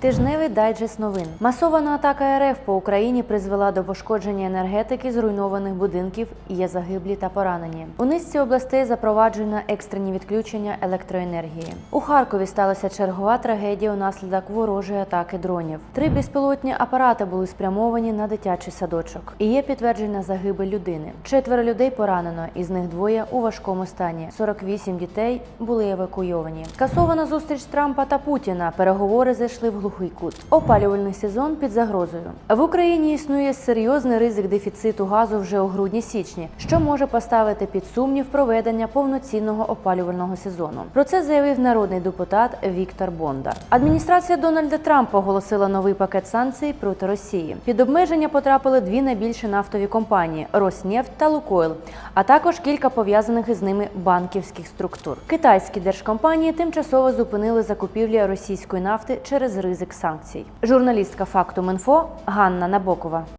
Тижневий дайджест новин. Масована атака РФ по Україні призвела до пошкодження енергетики, зруйнованих будинків, є загиблі та поранені. У низці областей запроваджено екстрені відключення електроенергії. У Харкові сталася чергова трагедія унаслідок ворожої атаки дронів. Три безпілотні апарати були спрямовані на дитячий садочок. І є підтверджена загибель людини. Четверо людей поранено, із них двоє у важкому стані. 48 дітей були евакуйовані. Скасована зустріч Трампа та Путіна. Переговори зайшли в глухий кут. Опалювальний сезон під загрозою. В Україні існує серйозний ризик дефіциту газу вже у грудні-січні, що може поставити під сумнів проведення повноцінного опалювального сезону. Про це заявив народний депутат Віктор Бондар. Адміністрація Дональда Трампа оголосила новий пакет санкцій проти Росії. Під обмеження потрапили дві найбільші нафтові компанії Роснефть та Лукойл, а також кілька пов'язаних із ними банківських структур. Китайські держкомпанії тимчасово зупинили закупівлі російської нафти через ризик санкцій. Журналістка Фактум інфо Ганна Набокова.